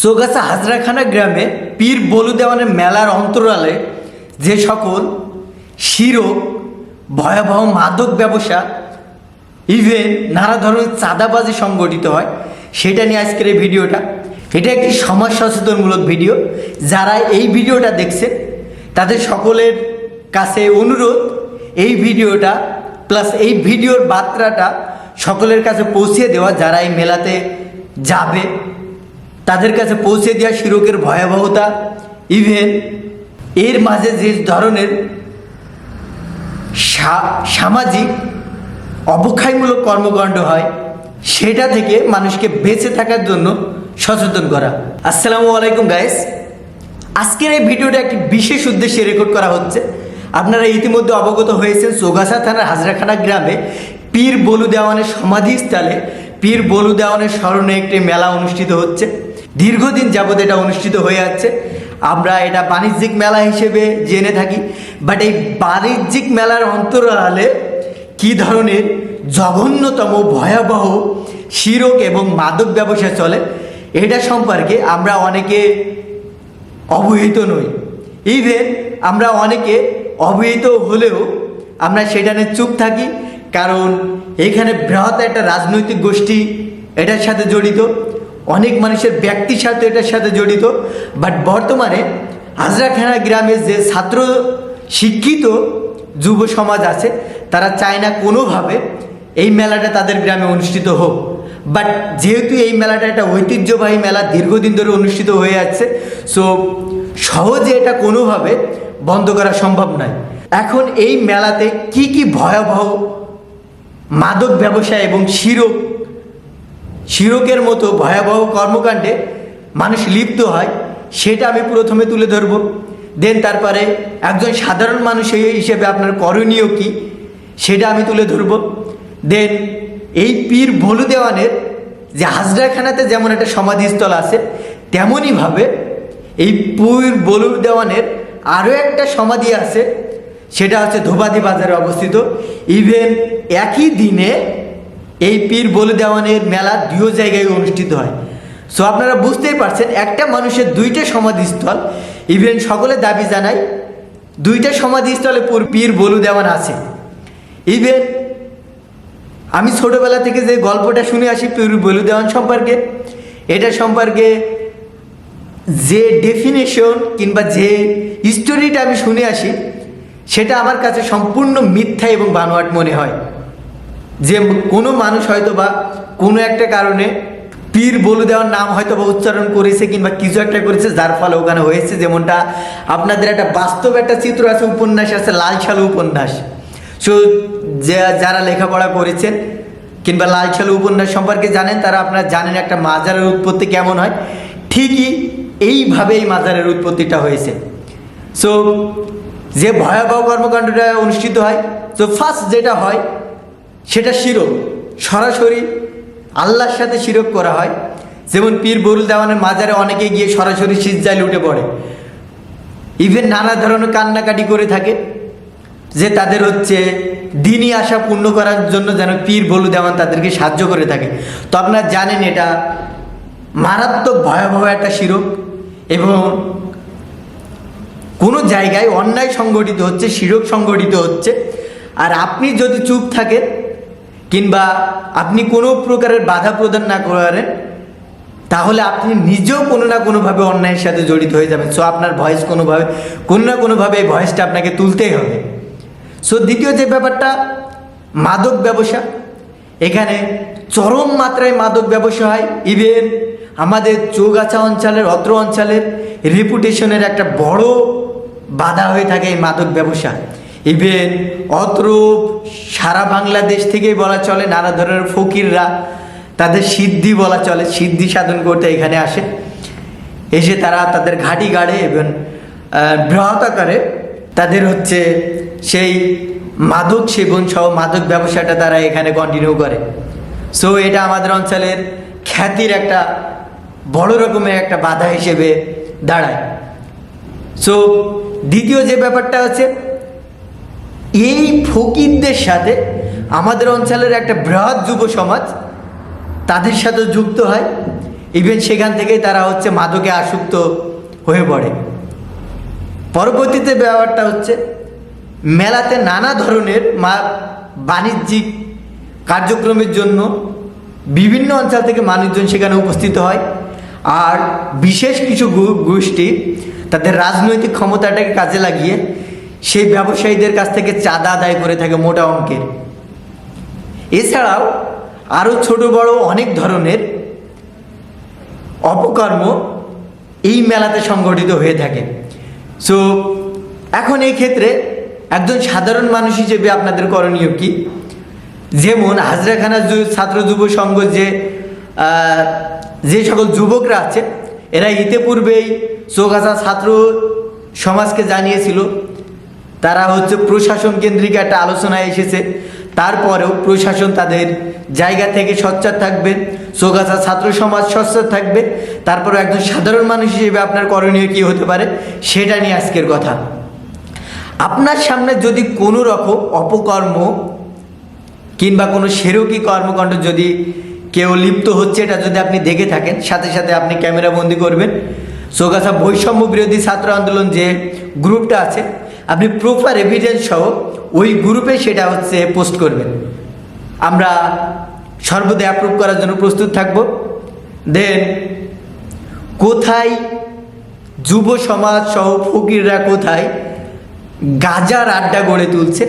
সোগাছা হাজরাখানা গ্রামে পীর বলু দেওয়ানের মেলার অন্তরালে যে সকল শিরক, ভয়াবহ মাদক ব্যবসা ইভেন নানা ধরনের চাঁদাবাজি সংগঠিত হয়, সেটা নিয়ে আজকের এই ভিডিওটা। এটা একটি সমাজ সচেতনমূলক ভিডিও। যারা এই ভিডিওটা দেখছেন, তাদের সকলের কাছে অনুরোধ, এই ভিডিওটা প্লাস এই ভিডিওর বার্তাটা সকলের কাছে পৌঁছে দেওয়া যারা এই মেলাতে যাবে। তাদের কাছে পৌঁছে দেওয়া শিরকের ভয়াবহতা ইভেন এর মাঝে যে ধরনের সামাজিক অবক্ষয়মূলক কর্মকাণ্ড হয়, সেটা থেকে মানুষকে বেঁচে থাকার জন্য সচেতন করা। আসসালামু আলাইকুম গাইস আজকের এই ভিডিওটা একটি বিশেষ উদ্দেশ্যে রেকর্ড করা হচ্ছে। আপনারা ইতিমধ্যে অবগত হয়েছেন সোগাছা থানার হাজরাখানা গ্রামে পীর বলু দেওয়ানের সমাধিস্থলে, পীর বলু দেওয়ানের স্মরণে একটি মেলা অনুষ্ঠিত হচ্ছে। দীর্ঘদিন যাবৎ এটা অনুষ্ঠিত হয়ে যাচ্ছে। আমরা এটা বাণিজ্যিক মেলা হিসেবে জেনে থাকি। বাট এই বাণিজ্যিক মেলার অন্তরালে কি ধরনের জঘন্যতম, ভয়াবহ শিরক এবং মাদক ব্যবসা চলে, এটা সম্পর্কে আমরা অনেকে অবহিত নই। ইভেন আমরা অনেকে অবহিত হলেও আমরা সেটা নিয়ে চুপ থাকি। কারণ এখানে বৃহৎ একটা রাজনৈতিক গোষ্ঠী এটার সাথে জড়িত। অনেক মানুষের ব্যক্তির সাথে এটার সাথে জড়িত বাট বর্তমানে হাজরাখানা গ্রামের যে ছাত্র শিক্ষিত যুব সমাজ আছে, তারা চায় না কোনোভাবে এই মেলাটা তাদের গ্রামে অনুষ্ঠিত হোক। বাট যেহেতু এই মেলাটা একটা ঐতিহ্যবাহী মেলা, দীর্ঘদিন ধরে অনুষ্ঠিত হয়ে যাচ্ছে সো সহজে এটা কোনোভাবে বন্ধ করা সম্ভব নয়। এখন এই মেলাতে কি কি ভয়াবহ মাদক ব্যবসা এবং শিরক শিরকের মতো ভয়াবহ কর্মকাণ্ডে মানুষ লিপ্ত হয়, সেটা আমি প্রথমে তুলে ধরব। দেন তারপরে একজন সাধারণ মানুষ এই হিসেবে আপনার করণীয় কি, সেটা আমি তুলে ধরব। দেন এই পীর ভলু দেওয়ানের যে হাজরাখানাতে যেমন একটা সমাধিস্থল আছে, তেমনইভাবে এই পীর বলু দেওয়ানের আরও একটা সমাধি আছে, সেটা হচ্ছে ধোবাদি বাজারে অবস্থিত। ইভেন একই দিনে এই পীর বলে দেওয়ানের মেলা দুই জায়গায় অনুষ্ঠিত হয়। সো আপনারা বুঝতেই পারছেন, একটা মানুষের দুইটা সমাধিস্থল ইভেন সকলে দাবি জানায়, দুইটা সমাধিস্থলে পুর- পীর বলু দেওয়ান আছে। ইভেন আমি ছোটোবেলা থেকে যে গল্পটা শুনে আসি পীর বলু দেওয়ান সম্পর্কে, এটা সম্পর্কে যে ডেফিনেশন কিংবা যে স্টোরিটা আমি শুনে আসি, সেটা আমার কাছে সম্পূর্ণ মিথ্যা এবং বানোয়াট মনে হয়। যে কোনো মানুষ হয়তো বা কোনো একটা কারণে পীর বলে দেওয়ার নাম হয়তো বা উচ্চারণ করেছে কিংবা কিছু একটা করেছে, যার ফলে ওখানে হয়েছে যেমনটা আপনাদের একটা বাস্তব একটা চিত্র আছে, উপন্যাস আছে, লাল সালু উপন্যাস। সো যারা লেখাপড়া করেছেন কিংবা লাল সালু উপন্যাস সম্পর্কে জানেন, তারা আপনারা জানেন একটা মাজারের উৎপত্তি কেমন হয়। ঠিকই এইভাবে এই মাজারের উৎপত্তিটা হয়েছে। সো যে ভয়াবহ কর্মকাণ্ডটা অনুষ্ঠিত হয়, তো ফার্স্ট যেটা হয় সেটা শিরক। সরাসরি আল্লাহর সাথে শিরক করা হয়। যেমন পীর বরুল দেওয়ানের মাজারে অনেকে গিয়ে সরাসরি সিজ্জায় লুটে পড়ে। ইভেন নানা ধরনের কান্নাকাটি করে থাকে যে তাদের হচ্ছে দিনই আশা পূর্ণ করার জন্য যেন পীর বলু দেওয়ান তাদেরকে সাহায্য করে থাকে। তো আপনারা জানেন এটা মারাত্মক ভয়াবহ একটা শিরক এবং কোনো জায়গায় অন্যায় সংগঠিত হচ্ছে, শিরক সংগঠিত হচ্ছে। আর আপনি যদি চুপ থাকেন কিংবা আপনি কোনো প্রকারের বাধা প্রদান না করেন, তাহলে আপনি নিজেও কোনো না কোনোভাবে অন্যায়ের সাথে জড়িত হয়ে যাবেন। সো আপনার ভয়েস কোনোভাবে, কোনো না কোনোভাবে এই ভয়েসটা আপনাকে তুলতেই হবে। সো দ্বিতীয় যে ব্যাপারটা, মাদক ব্যবসা। এখানে চরম মাত্রায় মাদক ব্যবসা হয়। ইভেন আমাদের চৌগাছা অঞ্চলের, অত্র অঞ্চলের রেপুটেশনের একটা বড় বাধা হয়ে থাকে এই মাদক ব্যবসা। ইভেন অত্র সারা বাংলাদেশ থেকেই বলা চলে, নানা ধরনের ফকিররা তাদের সিদ্ধি বলা চলে, সিদ্ধি সাধন করতে এখানে আসে। এসে তারা তাদের ঘাটি গাড়ে এবং আকারে তাদের হচ্ছে সেই মাদক সেবন সহ মাদক ব্যবসাটা তারা এখানে কন্টিনিউ করে। সো এটা আমাদের অঞ্চলের খ্যাতির একটা বড় রকমের একটা বাধা হিসেবে দাঁড়ায়। সো দ্বিতীয় যে ব্যাপারটা হচ্ছে এই ফকিরদের সাথে আমাদের অঞ্চলের একটা বৃহৎ যুব সমাজ তাদের সাথে যুক্ত হয়। ইভেন সেখান থেকেই তারা হচ্ছে মাদকে আসক্ত হয়ে পড়ে। পরবর্তীতে ব্যাপারটা হচ্ছে, মেলাতে নানা ধরনের মা বাণিজ্যিক কার্যক্রমের জন্য বিভিন্ন অঞ্চল থেকে মানুষজন সেখানে উপস্থিত হয়। আর বিশেষ কিছু গোষ্ঠী তাদের রাজনৈতিক ক্ষমতাটাকে কাজে লাগিয়ে সেই ব্যবসায়ীদের কাছ থেকে চাঁদা আদায় করে থাকে মোটা অঙ্কের। এছাড়াও আরও ছোট বড় অনেক ধরনের অপকর্ম এই মেলাতে সংগঠিত হয়ে থাকে। সো এখন এই ক্ষেত্রে একজন সাধারণ মানুষ হিসেবে আপনাদের করণীয় কি? যেমন হাজরাখানা ছাত্র যুব সংঘ যে যে সকল যুবকরা আছে, এরা ইতিপূর্বেই চৌগাছা ছাত্র সমাজকে জানিয়েছিল তারা হচ্ছে প্রশাসন কেন্দ্রিক একটা আলোচনায় এসেছে। তারপরেও প্রশাসন তাদের জায়গা থেকে সচ্চার থাকবে, চৌগাছা ছাত্র সমাজ সচ্চার থাকবে। তারপরে একজন সাধারণ মানুষ হিসেবে আপনার করণীয় কী হতে পারে, সেটা নিয়ে আজকের কথা। আপনার সামনে যদি কোনো রকম অপকর্ম কিংবা কোনো সেরকি কর্মকাণ্ড যদি কেউ লিপ্ত হচ্ছে, এটা যদি আপনি দেখে থাকেন, সাথে সাথে আপনি ক্যামেরা বন্দি করবেন। চৌগাছা বৈষম্য বিরোধী ছাত্র আন্দোলন যে গ্রুপটা আছে আপনি প্রপার এভিডেন্স সহ ওই গ্রুপে সেটা হচ্ছে পোস্ট করবেন। আমরা সর্বদা অ্যাপ্রুভ করার জন্য প্রস্তুত থাকব। দেন কোথায় যুব সমাজ সহ ফকিররা কোথায় গাজার আড্ডা গড়ে তুলছে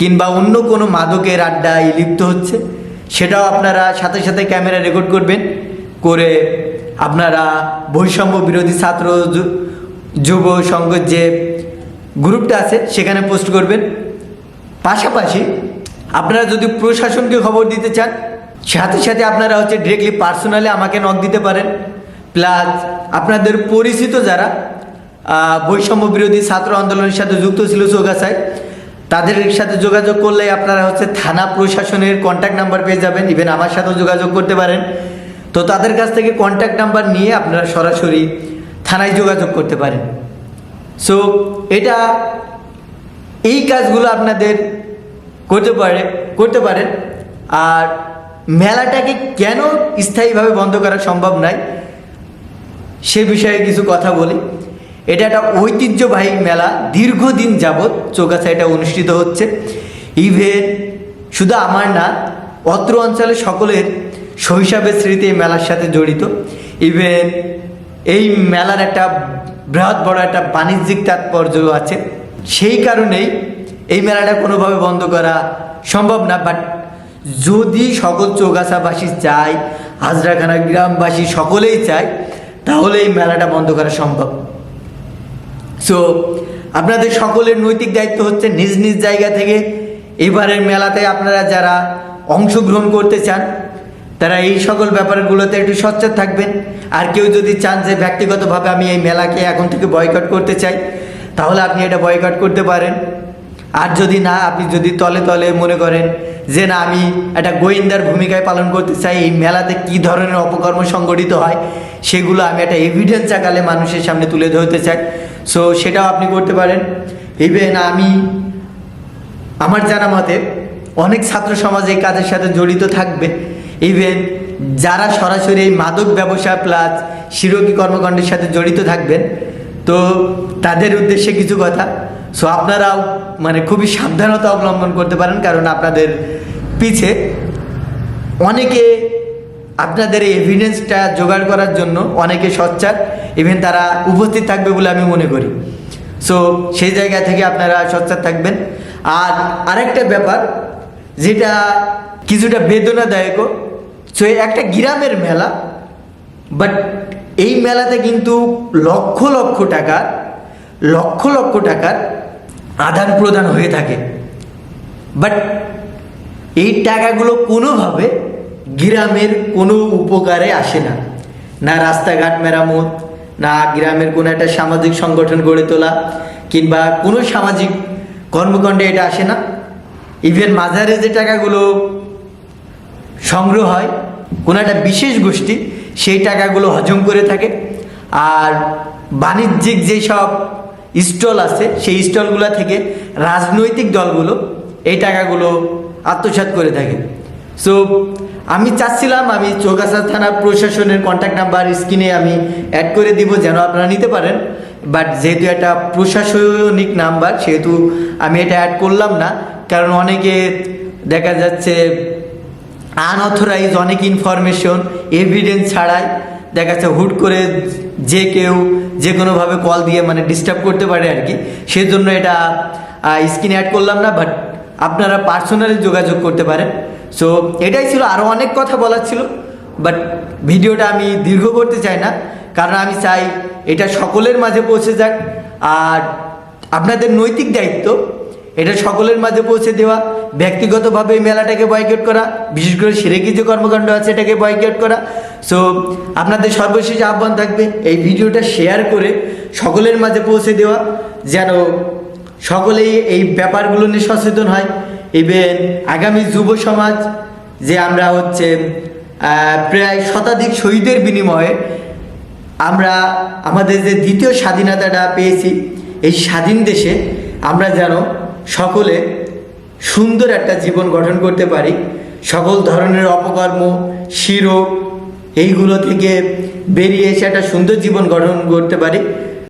কিংবা অন্য কোনো মাদকের আড্ডায় লিপ্ত হচ্ছে, সেটাও আপনারা সাথে সাথে ক্যামেরা রেকর্ড করবেন। করে আপনারা বৈষম্য বিরোধী ছাত্র যুব সংঘের যে গ্রুপটা আছে, সেখানে পোস্ট করবেন। পাশাপাশি আপনারা যদি প্রশাসনকে খবর দিতে চান, সাথে সাথে আপনারা হচ্ছে ডিরেক্টলি পার্সোনালি আমাকে নক দিতে পারেন। প্লাস আপনাদের পরিচিত যারা বৈষম্য বিরোধী ছাত্র আন্দোলনের সাথে যুক্ত ছিল চৌগাছায় তাদের সাথে যোগাযোগ করলে আপনারা হচ্ছে থানা প্রশাসনের কন্ট্যাক্ট নাম্বার পেয়ে যাবেন। ইভেন আমার সাথেও যোগাযোগ করতে পারেন। তো তাদের কাছ থেকে কন্ট্যাক্ট নাম্বার নিয়ে আপনারা সরাসরি থানায় যোগাযোগ করতে পারেন। সো এটা এই কাজগুলো আপনাদের করতে পারে, করতে পারেন। আর মেলাটাকে কেন স্থায়ীভাবে বন্ধ করা সম্ভব নয় সে বিষয়ে কিছু কথা বলি। এটা একটা ঐতিহ্যবাহী মেলা, দীর্ঘদিন যাবৎ চৌগাছা এটা অনুষ্ঠিত হচ্ছে। ইভেন শুধু আমার না, অত্র অঞ্চলের সকলের শৈশবের স্মৃতি মেলার সাথে জড়িত। ইভেন এই মেলার একটা বৃহৎ বড় একটা বাণিজ্যিক তাৎপর্য আছে। সেই কারণেই এই মেলাটা কোনোভাবে বন্ধ করা সম্ভব না বাট যদি সকল চৌগাছাবাসী চায়, হাজরাখানা গ্রামবাসী সকলেই চায়, তাহলে এই মেলাটা বন্ধ করা সম্ভব। সো আপনাদের সকলের নৈতিক দায়িত্ব হচ্ছে নিজ নিজ জায়গা থেকে এবারের মেলাতে আপনারা যারা অংশগ্রহণ করতে চান তারা এই সকল ব্যাপারগুলোতে একটু সচ্চার থাকবেন। আর কেউ যদি চান যে ব্যক্তিগতভাবে আমি এই মেলাকে এখন থেকে বয়কট করতে চাই, তাহলে আপনি এটা বয়কট করতে পারেন। আর যদি না, আপনি যদি তলে তলে মনে করেন যে না, আমি একটা গোয়েন্দার ভূমিকায় পালন করতে চাই, এই মেলাতে কি ধরনের অপকর্ম সংগঠিত হয়, সেগুলো আমি একটা এভিডেন্স আকালে মানুষের সামনে তুলে ধরতে চাই। সো সেটাও আপনি করতে পারেন। ইভেন আমি, আমার জানা মতে, অনেক ছাত্র সমাজ এই কাজের সাথে জড়িত থাকবে। ইভেন যারা সরাসরি এই মাদক ব্যবসা প্লাস শিরকি কর্মকাণ্ডের সাথে জড়িত থাকবেন, তো তাদের উদ্দেশ্যে কিছু কথা। সো আপনারাও মানে খুবই সাবধানতা অবলম্বন করতে পারেন, কারণ আপনাদের পিছে অনেকে আপনাদের এই এভিডেন্সটা জোগাড় করার জন্য অনেকে সচ্চার ইভেন তারা উপস্থিত থাকবে বলে আমি মনে করি। সো সেই জায়গা থেকে আপনারা সচ্চার থাকবেন। আর আরেকটা ব্যাপার, যেটা কিছুটা বেদনাদায়কও। সো একটা গ্রামের মেলা বাট এই মেলাতে কিন্তু লক্ষ লক্ষ টাকার, লক্ষ লক্ষ টাকার আদান প্রদান হয়ে থাকে। বাট এই টাকাগুলো কোনোভাবে গ্রামের কোনো উপকারে আসে না। না রাস্তাঘাট মেরামত, না গ্রামের কোনো একটা সামাজিক সংগঠন গড়ে তোলা, কিংবা কোনো সামাজিক কর্মকাণ্ডে এটা আসে না। ইভেন মাঝারে যে টাকাগুলো সংগ্রহ হয়। কোনো একটা বিশেষ গোষ্ঠী সেই টাকাগুলো হজম করে থাকে। আর বাণিজ্যিক যেসব স্টল আছে, সেই স্টলগুলো থেকে রাজনৈতিক দলগুলো এই টাকাগুলো আত্মসাৎ করে থাকে। সো আমি চাচ্ছিলাম আমি চৌগাছা থানা প্রশাসনের কন্ট্যাক্ট নাম্বার স্ক্রিনে আমি অ্যাড করে দিব যেন আপনারা নিতে পারেন। বাট যেহেতু এটা প্রশাসনিক নাম্বার সেহেতু আমি এটা অ্যাড করলাম না। কারণ অনেকে দেখা যাচ্ছে আনঅথরাইজ অনেক ইনফরমেশন এভিডেন্স ছাড়াই দেখা যাচ্ছে হুট করে যে কেউ যে কোনোভাবে কল দিয়ে মানে ডিস্টার্ব করতে পারে আর কি। সেজন্য এটা স্ক্রিনে অ্যাড করলাম না বাট আপনারা পার্সোনালি যোগাযোগ করতে পারেন। সো এটাই ছিল আরও অনেক কথা বলার ছিল বাট ভিডিওটা আমি দীর্ঘ করতে চাই না, কারণ আমি চাই এটা সকলের মাঝে পৌঁছে যাক। আর আপনাদের নৈতিক দায়িত্ব এটা সকলের মাঝে পৌঁছে দেওয়া। ব্যক্তিগতভাবে এই মেলাটাকে বয়কট করা, বিশেষ করে সিরেকি যে কর্মকাণ্ড আছে, এটাকে বয়কট করা। সো আপনাদের সর্বশেষ আহ্বান থাকবে এই ভিডিওটা শেয়ার করে সকলের মাঝে পৌঁছে দেওয়া, যেন সকলেই এই ব্যাপারগুলো নিয়ে সচেতন হয়। ইভেন আগামী যুব সমাজ, যে আমরা হচ্ছে প্রায় শতাধিক শহীদের বিনিময়ে আমরা আমাদের যে দ্বিতীয় স্বাধীনতাটা পেয়েছি, এই স্বাধীন দেশে আমরা যেন সকলে সুন্দর একটা জীবন গঠন করতে পারি। সকল ধরনের অপকর্ম শিরোগ এইগুলো থেকে বেরিয়ে এসে একটা সুন্দর জীবন গঠন করতে পারি।